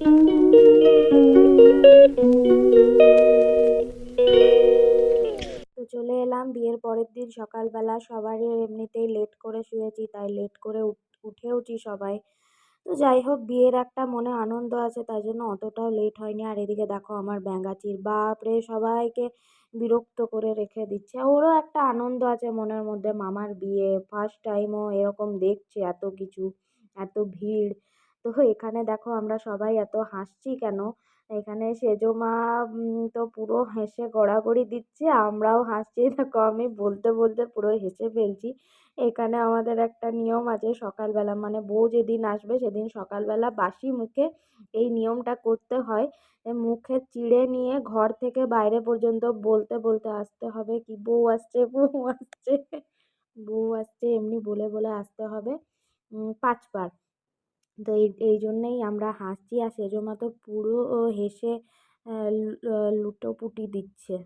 তো চলে এলাম, বিয়ের পরের দিন সকালবেলা সবারই এমনিতেই লেট করে শুয়েছি, তাই লেট করে উঠ- উঠেওছি সবাই। তো যাই হোক, বিয়ের একটা মনে আনন্দ আছে, তাই জন্য অতটাও লেট হয়নি। আর এদিকে দেখো আমার ব্যাঙাচির বাপরে সবাইকে বিরক্ত করে রেখে দিচ্ছে। ওরও একটা আনন্দ আছে মনের মধ্যে, মামার বিয়ে ফার্স্ট টাইমও এরকম দেখছে, এত কিছু, এত ভিড়। তো এখানে দেখো আমরা সবাই এত হাসছি কেন? এখানে সেজো মা তো পুরো হেসে গড়াগড়ি দিচ্ছে, আমরাও হাসছি। দেখো আমি বলতে বলতে পুরো হেসে ফেলছি। এখানে আমাদের একটা নিয়ম আছে সকালবেলা মানে বউ যেদিন আসবে সেদিন সকালবেলা বাসি মুখে এই নিয়মটা করতে হয়। মুখে চিড়ে নিয়ে ঘর থেকে বাইরে পর্যন্ত বলতে বলতে আসতে হবে কি, বউ আসছে বউ আসছে বউ আসছে, এমনি বলে বলে আসতে হবে। পাঁচবার। তো এই এই জন্যেই আমরা হাসছি আর সেজো মা তো পুরো হেসে লুটোপুটি দিচ্ছে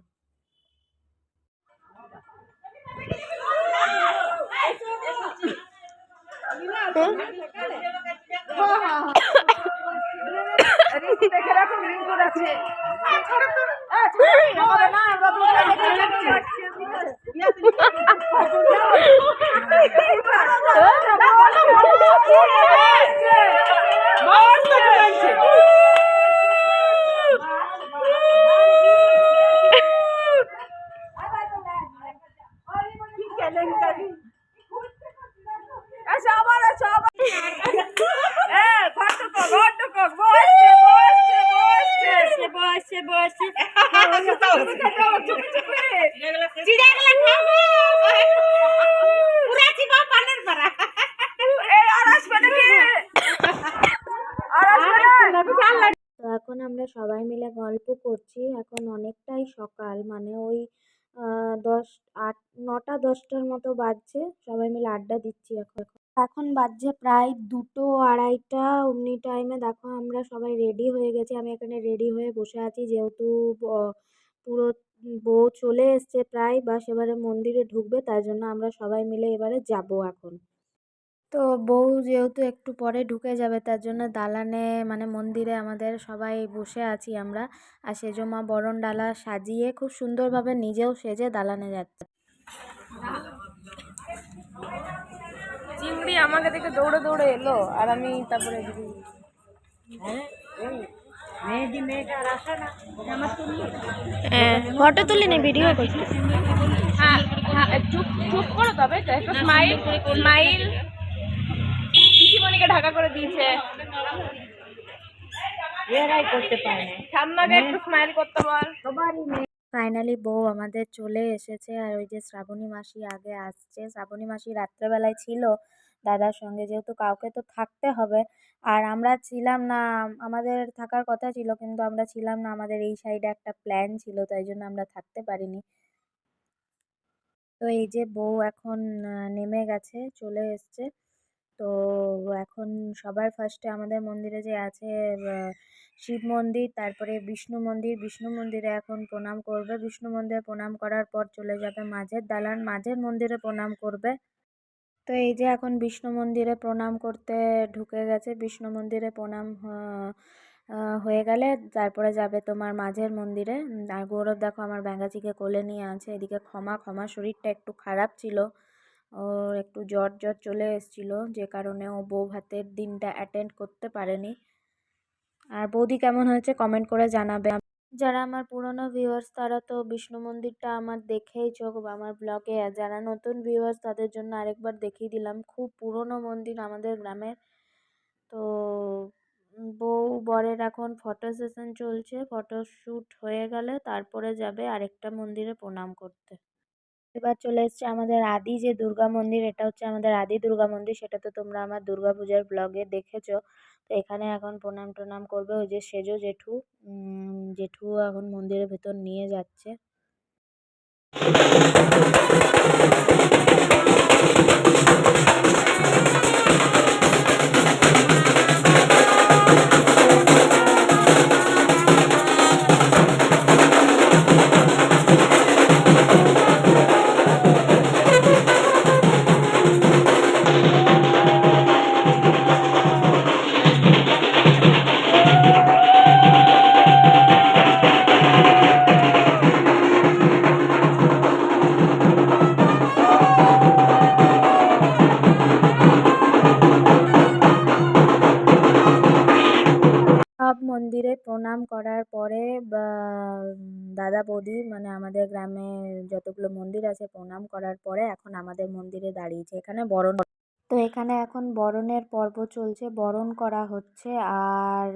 দেখে রাখো রিঙ্কুর আছে আমাদের না আমরা দুটো দেখে যাচ্ছি কেলেঙ্কারি আচ্ছা আবার আচ্ছা আবার এ ঘটক ঘটক বসছে বসছে বসছে বসছে বসছে চুপি চুপি এই আর আসবে নাকি আর আসবে না তো এখন আমরা সবাই মিলে গল্প করছি। এখন অনেকটাই সকাল মানে ওই দশ, আট, নটা, দশটার মতো বাজছে। সবাই মিলে আড্ডা দিচ্ছি এখন। এখন বাজছে প্রায় দুটো আড়াইটা অমনি টাইমে দেখো আমরা সবাই রেডি হয়ে গেছি। আমি এখানে রেডি হয়ে বসে আছি। যেহেতু পুরো বউ চলে এসছে প্রায়। বাস এবারে মন্দিরে ঢুকবে। তাই জন্য আমরা সবাই মিলে এবারে যাব এখন। তো বউ যেহেতু একটু পরে ঢুকে যাবে তার জন্য দালানে মানে মন্দিরে আমাদের সবাই বসে আছি আমরা। আর সেজো মা বরণ ডালা সাজিয়ে খুব সুন্দরভাবে নিজেও সেজে দালানে যাচ্ছে। চিংড়ি আমাকে দেখে দৌড়ে দৌড়ে এলো আর আমি তারপরে এদিকে ফটো তুলি নি ভিডিও করছি। হ্যাঁ হ্যাঁ চুপ চুপ করো তবে তো একটু স্মাইল স্মাইল পিসিমণিকে ঢাকা করে দিয়েছে। এরাই করতে পারে ঠাম্মাকে একটু স্মাইল করতে বল। ফাইনালি বউ আমাদের চলে এসেছে আর ওই যে শ্রাবণী মাসি আগে আসছে। শ্রাবণী মাসি রাত্রেবেলায় ছিল দাদার সঙ্গে যেহেতু কাউকে তো থাকতে হবে। আর আমরা ছিলাম না আমাদের থাকার কথা ছিল কিন্তু আমরা ছিলাম না আমাদের এই সাইডে একটা প্ল্যান ছিল তাই জন্য আমরা থাকতে পারিনি। তো এই যে বউ এখন নেমে গেছে চলে এসছে। তো এখন সবার ফার্স্টে আমাদের মন্দিরে যে আছে শিব মন্দির, তারপরে বিষ্ণু মন্দির, বিষ্ণু মন্দিরে এখন প্রণাম করবে। বিষ্ণু মন্দিরে প্রণাম করার পর চলে যাবে মাঝের দালান, মাঝের মন্দিরে প্রণাম করবে। তো এই যে এখন বিষ্ণু মন্দিরে প্রণাম করতে ঢুকে গেছে, বিষ্ণু মন্দিরে প্রণাম হয়ে গেলে তারপরে যাবে তোমার মাঝের মন্দিরে। আর গৌরব দেখো আমার ব্যাঙ্গাচিকে কোলে নিয়ে আছে, এদিকে ক্ষমা ক্ষমা শরীরটা একটু খারাপ ছিল। ওর একটু জ্বর জ্বর চলে এসেছিল, যে কারণে ও বউ ভাতের দিনটা অ্যাটেন্ড করতে পারেনি। আর বৌদি কেমন হয়েছে কমেন্ট করে জানাবে। যারা আমার পুরনো ভিউয়ার্স তারা তো বিষ্ণু মন্দিরটা আমার দেখেই চোখ, আমার ব্লগে আর যারা নতুন ভিউয়ার্স তাদের জন্য আরেকবার দেখিয়ে দিলাম, খুব পুরনো মন্দির আমাদের গ্রামের তো বউ বরের এখন ফটো সেশন চলছে ফটো শ্যুট হয়ে গেলে তারপরে যাবে আরেকটা মন্দিরে প্রণাম করতে। এবার চলে এসছে আমাদের আদি যে দুর্গা মন্দির, এটা হচ্ছে আমাদের আদি দুর্গা মন্দির, সেটা তো তোমরা আমার দুর্গা পূজার ব্লগে দেখেছ। তো এখানে এখন প্রণাম টনাম করবে ওই যে সেজো জেঠু জেঠু এখন মন্দিরের ভেতর নিয়ে যাচ্ছে। প্রণাম করার পরে দাদা বৌদি মানে আমাদের গ্রামে যতগুলো মন্দির আছে, প্রণাম করার পরে এখন আমাদের মন্দিরে দাঁড়িয়েছে। এখানে বরণ তো এখানে এখন বরণের পর্ব চলছে, বরণ করা হচ্ছে। আর,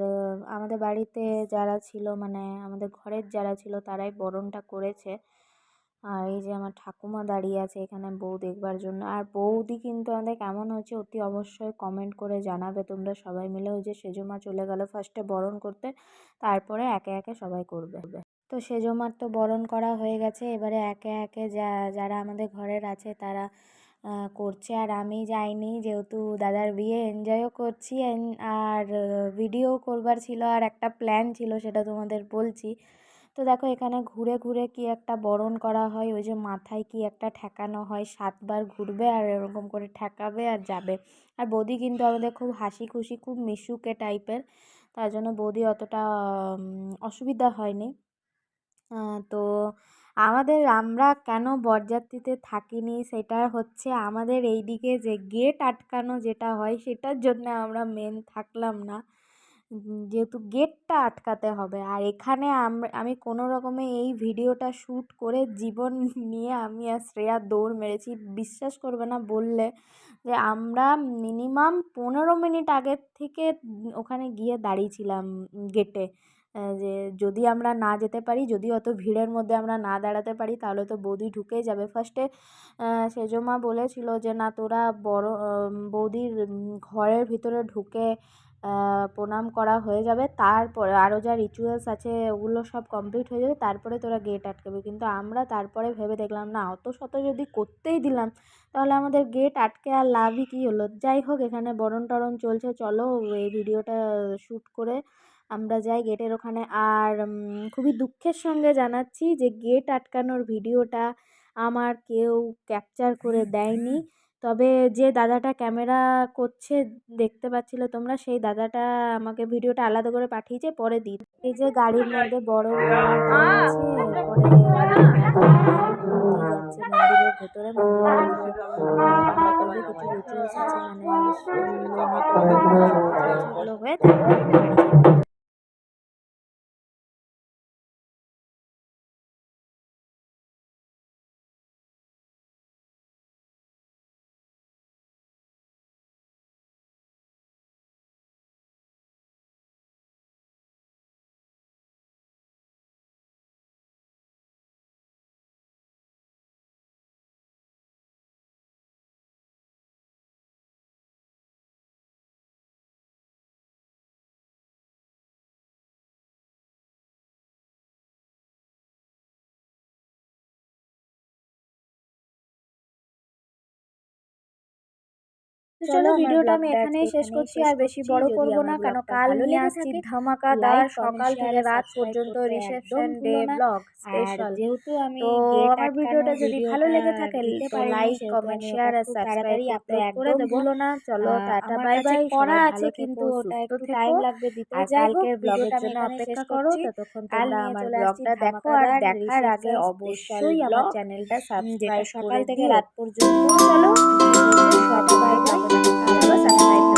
আমাদের বাড়িতে যারা ছিল মানে আমাদের ঘরের যারা ছিল, তারাই বরণটা করেছে। আর এই যে আমার ঠাকুমা দাঁড়িয়ে আছে এখানে বউ দেখবার জন্য। আর বৌদি কিন্তু আমাদের কেমন হচ্ছে অতি অবশ্যই কমেন্ট করে জানাবে তোমরা সবাই মিলে। ওই যে সেজো মা চলে গেল ফার্স্টে বরণ করতে, তারপরে একে একে সবাই করবে। তো সেজো মার তো বরণ করা হয়ে গেছে। এবারে একে একে যা, যারা আমাদের ঘরের আছে তারা করছে। আর আমি যাইনি, যেহেতু দাদার বিয়ে এনজয়ও করছি। আর, ভিডিও করবার ছিল আর একটা প্ল্যান ছিল সেটা তোমাদের বলছি। তো দেখো এখানে ঘুরে ঘুরে কি একটা বরণ করা হয়, ওই যে মাথায় কি একটা ঠেকানো হয়, সাতবার ঘুরবে আর এরকম করে ঠেকাবে আর যাবে। আর বৌদি কিন্তু আমাদের খুব হাসি খুশি খুব মিশুকে টাইপের, তার জন্য বৌদি অতটা অসুবিধা হয়নি। তো আমাদের, আমরা কেন বরযাত্রীতে থাকিনি সেটা হচ্ছে আমাদের এই দিকে যে গেট আটকানো যেটা হয় সেটার জন্য আমরা মেন থাকলাম না। যেহেতু গেটটা আটকাতে হবে। আর এখানে আমি কোনো রকমে এই ভিডিওটা শ্যুট করে জীবন নিয়ে আমি আর শ্রেয়া দৌড় মেরেছি। বিশ্বাস করবে না বললে যে আমরা মিনিমাম পনেরো মিনিট আগের থেকে ওখানে গিয়ে দাঁড়িয়েছিলাম গেটে যে যদি আমরা না যেতে পারি, যদি অত ভিড়ের মধ্যে আমরা না দাঁড়াতে পারি, তাহলে তো বৌদি ঢুকেই যাবে। ফার্স্টে সেজমা বলেছিল যে, না, তোরা বড় বৌদির ঘরের ভিতরে ঢুকে প্রণাম করা হয়ে যাবে। তারপরে আরও যা রিচুয়ালস আছে, ওগুলো সব কমপ্লিট হয়ে যাবে। তারপরে তোরা গেট আটকাবি। কিন্তু আমরা তারপরে ভেবে দেখলাম, না, অত শত যদি করতেই দিলাম, তাহলে আমাদের গেট আটকে আর লাভই কী হলো? যাই হোক, এখানে বরণ টরণ চলছে। চলো, এই ভিডিওটা শ্যুট করে আমরা যাই গেটের ওখানে। আর খুবই দুঃখের সঙ্গে জানাচ্ছি যে গেট আটকানোর ভিডিওটা আমার কেউ ক্যাপচার করে দেয়নি। তবে যে দাদাটা ক্যামেরা করছে দেখতে পাচ্ছিলে তোমরা সেই দাদাটা আমাকে ভিডিওটা আলাদা করে পাঠিয়েছে পরে দিন এই যে গাড়ির মধ্যে বড় ভেতরে কিছু মানে হয়ে চলো ভিডিওটা আমি এখানেই শেষ করছি আর বেশি বড় করব না কেন কাল নিয়ে আসছি ধামাকাদার সকাল থেকে রাত পর্যন্ত রিসেপশন ডে ব্লগ স্পেশাল যেহেতু আমি তো আমার ভিডিওটা যদি ভালো লেগে থাকে লাইক কমেন্ট শেয়ার আর সাবস্ক্রাইব করতে করে ভুলো না। চলো টাটা বাই বাই করা আছে কিন্তু ওটা একটু টাইম লাগবে দিতে। আর কালকের ব্লগের জন্য অপেক্ষা করো ততক্ষণ তোমরা আমার ব্লগটা দেখো আর দেখার আগে অবশ্যই আমার চ্যানেলটা সাবস্ক্রাইব সকাল থেকে রাত পর্যন্ত চলো বাই বাই সাবস্ক্রাইব